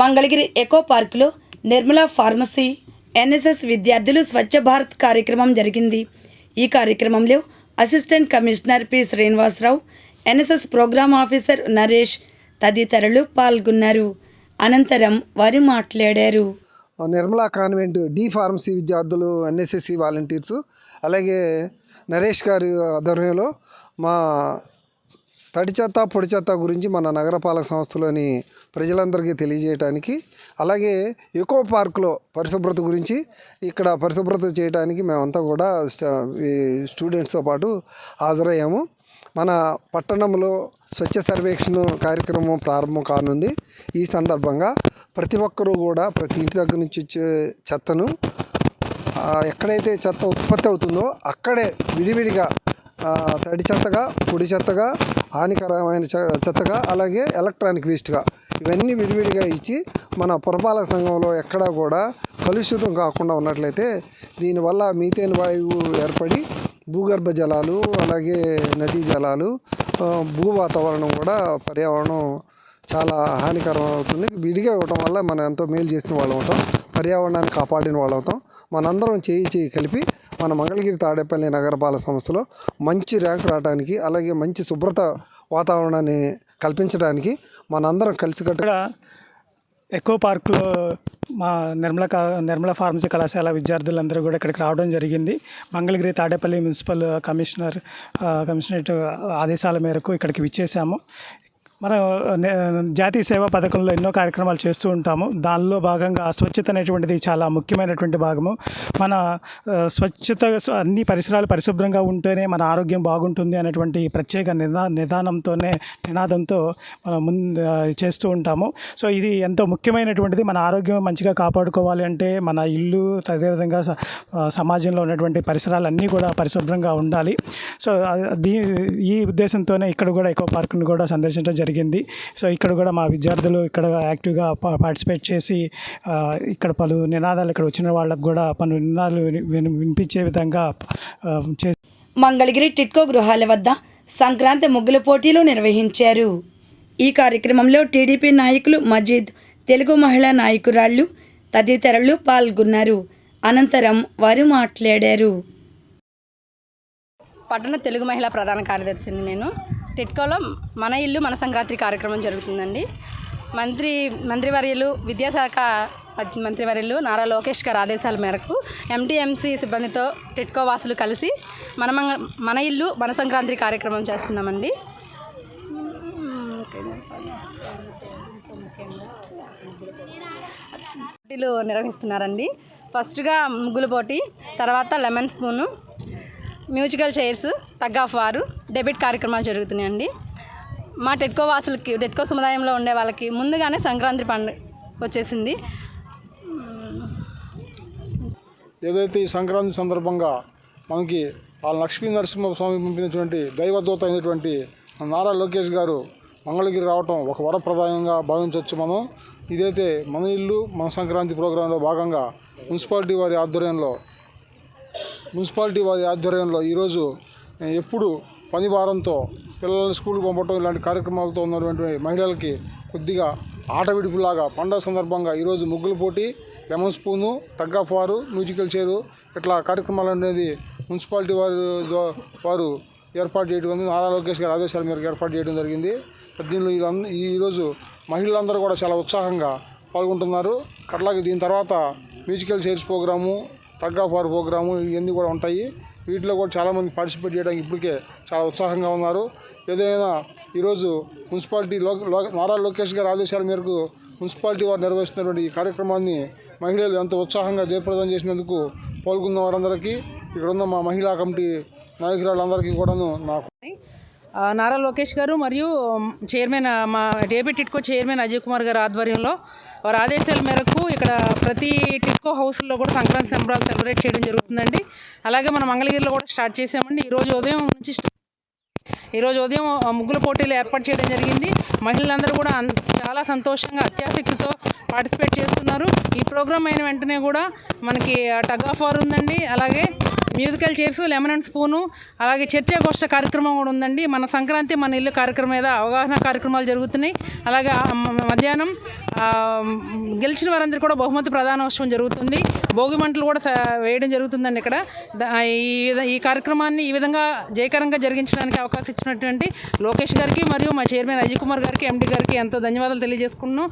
Mangalagiri echo పార్కులో Nirmala pharmacy NSS విద్యార్థులు స్వచ్ఛ భారత్ కార్యక్రమం జరిగింది. ఈ కార్యక్రమంలో assistant commissioner P. Srinivasarao NSS programme officer Naresh తదితరులు పాల్గొన్నారు. అనంతరం వారు మాట్లాడారు. నిర్మలా కాన్వెంట్ డి ఫార్మసీ విద్యార్థులు ఎన్ఎస్ఎస్సి వాలంటీర్స్ అలాగే నరేష్ గారి ఆధ్వర్యంలో మా తడి చెత్త పొడి చెత్త గురించి మన నగరపాలక సంస్థలోని ప్రజలందరికీ తెలియజేయటానికి అలాగే ఎకో పార్క్లో పరిశుభ్రత గురించి ఇక్కడ పరిశుభ్రత చేయడానికి మేమంతా కూడా స్టూడెంట్స్తో పాటు హాజరయ్యాము. మన పట్టణంలో స్వచ్ఛ సర్వేక్షణ కార్యక్రమం ప్రారంభం కానుంది. ఈ సందర్భంగా ప్రతి ఒక్కరూ కూడా ప్రతి ఇంటి దగ్గర నుంచి వచ్చే చెత్తను ఎక్కడైతే చెత్త ఉత్పత్తి అవుతుందో అక్కడే విడివిడిగా తడి చెత్తగా పొడి చెత్తగా హానికరమైన చె- చెత్తగా అలాగే ఎలక్ట్రానిక్ వేస్ట్గా ఇవన్నీ విడివిడిగా ఇచ్చి మన పురపాలక సంఘంలో ఎక్కడా కూడా కలుషితం కాకుండా ఉన్నట్లయితే దీనివల్ల మీథేన్ వాయువు ఏర్పడి భూగర్భ జలాలు అలాగే నదీ జలాలు భూ వాతావరణం కూడా పర్యావరణం చాలా హానికరం అవుతుంది. విడిగా ఇవ్వటం వల్ల మనం ఎంతో మేలు చేసిన వాళ్ళం అవుతాం పర్యావరణాన్ని కాపాడిన వాళ్ళు అవుతాం. మనందరం చేయి చేయి కలిపి మన మంగళగిరి తాడేపల్లి నగరపాలక సంస్థలో మంచి ర్యాంక్ రావడానికి అలాగే మంచి శుభ్రత వాతావరణాన్ని కల్పించడానికి మనందరం కలిసికట్టు ఇక్కడ ఎకో పార్క్లో మా నిర్మల కా నిర్మల ఫార్మసీ కళాశాల విద్యార్థులందరూ కూడా ఇక్కడికి రావడం జరిగింది. Mangalagiri Tadepalli municipal commissioner commissionerate ఆదేశాల మేరకు ఇక్కడికి విచ్చేసాము మనం నే- జాతీయ సేవా పథకంలో ఎన్నో కార్యక్రమాలు చేస్తూ ఉంటాము. దానిలో భాగంగా స్వచ్ఛత అనేటువంటిది చాలా ముఖ్యమైనటువంటి భాగము. మన స్వచ్ఛత అన్ని పరిసరాలు పరిశుభ్రంగా ఉంటేనే మన ఆరోగ్యం బాగుంటుంది అనేటువంటి ప్రత్యేక నిదా నిదానంతోనే నినాదంతో మనం ముందు చేస్తూ ఉంటాము. సో ఇది ఎంతో ముఖ్యమైనటువంటిది. మన ఆరోగ్యం మంచిగా కాపాడుకోవాలి అంటే మన ఇల్లు అదేవిధంగా స- సమాజంలో ఉన్నటువంటి పరిసరాలన్నీ కూడా పరిశుభ్రంగా ఉండాలి. సో దీ ఈ ఉద్దేశంతోనే ఇక్కడ కూడా ఎకో పార్క్ను కూడా సందర్శించడం జరిగింది. సో ఇక్కడ కూడా మా విద్యార్థులు ఇక్కడ యాక్టివ్గా పార్టిసిపేట్ చేసి ఇక్కడ పలు నినాదాలు ఇక్కడ వచ్చిన వాళ్ళకు కూడా పలు నినాదాలు విని- విని- వినిపించే విధంగా చే మంగళగిరి టిట్కో గృహాల వద్ద సంక్రాంతి ముగ్గుల పోటీలు నిర్వహించారు. ఈ కార్యక్రమంలో టీడీపీ నాయకులు మజీద్ తెలుగు మహిళా నాయకురాళ్ళు తదితరులు పాల్గొన్నారు. అనంతరం వారు మాట్లాడారు. పట్టణ తెలుగు మహిళా ప్రధాన కార్యదర్శిని నేను. టెట్కోలో మన ఇల్లు మన సంక్రాంతి కార్యక్రమం జరుగుతుందండి. మంత్రి మంత్రివర్యులు విద్యాశాఖ మంత్రివర్యులు నారా లోకేష్ గారి ఆదేశాల మేరకు ఎంటీఎంసీ సిబ్బందితో టెట్కో వాసులు కలిసి మన మంగ- మన ఇల్లు మన సంక్రాంతి కార్యక్రమం చేస్తున్నామండి. పోటీలు నిర్వహిస్తున్నారండి. ఫస్ట్గా ముగ్గుల పోటీ తర్వాత lemon spoon musical chairs tug of వారు డెబిట్ కార్యక్రమాలు జరుగుతున్నాయండి. మా టెట్కో వాసులకి టెట్కో సముదాయంలో ఉండే వాళ్ళకి ముందుగానే సంక్రాంతి పండుగ వచ్చేసింది. ఏదైతే ఈ సంక్రాంతి సందర్భంగా మనకి ఆ లక్ష్మీ నరసింహస్వామి పంపినటువంటి దైవదూత అయినటువంటి నారా లోకేష్ గారు మంగళగిరి రావటం ఒక వరప్రదాయంగా భావించవచ్చు మనం. ఇదైతే మన ఇల్లు మన సంక్రాంతి ప్రోగ్రాంలో భాగంగా మున్సిపాలిటీ వారి ఆధ్వర్యంలో మున్సిపాలిటీ వారి ఆధ్వర్యంలో ఈరోజు ఎప్పుడు పని భారంతో పిల్లల్ని స్కూల్కి పంపడం ఇలాంటి కార్యక్రమాలతో ఉన్నటువంటి మహిళలకి కొద్దిగా ఆట విడుపులాగా పండగ సందర్భంగా ఈరోజు ముగ్గుల పోటీ lemon spoon tug of war musical chair ఇట్లా కార్యక్రమాలు అనేది మున్సిపాలిటీ వారు వారు ఏర్పాటు చేయడం నారా లోకేష్ గారి ఆదేశాల మేరకు ఏర్పాటు చేయడం జరిగింది. దీనిలో ఈరోజు మహిళలందరూ కూడా చాలా ఉత్సాహంగా పాల్గొంటున్నారు. అట్లాగే దీని తర్వాత musical chairs program tug of program ఇవన్నీ కూడా ఉంటాయి. వీటిలో కూడా చాలామంది పార్టిసిపేట్ చేయడానికి ఇప్పటికే చాలా ఉత్సాహంగా ఉన్నారు. ఏదైనా ఈరోజు మున్సిపాలిటీ లో నారా లోకేష్ గారి ఆదేశాల మేరకు మున్సిపాలిటీ వారు నిర్వహిస్తున్నటువంటి ఈ కార్యక్రమాన్ని మహిళలు ఎంతో ఉత్సాహంగా జయప్రదం చేసినందుకు పాల్గొన్న వారందరికీ ఇక్కడ ఉన్న మా మహిళా కమిటీ నాయకురాలందరికీ కూడాను నాకు నారా లోకేష్ గారు మరియు చైర్మన్ మా డేబిట్ ఇట్కో చైర్మన్ అజయ్ కుమార్ గారు ఆధ్వర్యంలో వారి ఆదేశాల మేరకు ఇక్కడ ప్రతి టిక్కో హౌస్లో కూడా సంక్రాంతి సంబరాలు సెలబ్రేట్ చేయడం జరుగుతుందండి. అలాగే మన మంగళగిరిలో కూడా స్టార్ట్ చేసామండి. ఈరోజు ఉదయం నుంచి ఈరోజు ఉదయం ముగ్గుల పోటీలు ఏర్పాటు చేయడం జరిగింది. మహిళలందరూ కూడా చాలా సంతోషంగా అత్యాసక్తితో పార్టిసిపేట్ చేస్తున్నారు. ఈ ప్రోగ్రామ్ అయిన వెంటనే కూడా మనకి టగ్ ఆఫ్ వార్ ఉందండి. అలాగే musical chairs lemon and spoon అలాగే చర్చాగోష్ఠ కార్యక్రమం కూడా ఉందండి. మన సంక్రాంతి మన ఇల్లు కార్యక్రమం మీద అవగాహన కార్యక్రమాలు జరుగుతున్నాయి. అలాగే మధ్యాహ్నం గెలిచిన వారందరికీ కూడా బహుమతి ప్రధానోత్సవం జరుగుతుంది. భోగి మంటలు కూడా వేయడం జరుగుతుందండి ఇక్కడ. ఈ విధ- ఈ కార్యక్రమాన్ని ఈ విధంగా జయకరంగా జరిగించడానికి అవకాశం ఇచ్చినటువంటి లోకేష్ గారికి మరియు మా చైర్మన్ అజయ్ కుమార్ గారికి ఎండి గారికి ఎంతో ధన్యవాదాలు తెలియజేసుకున్నాం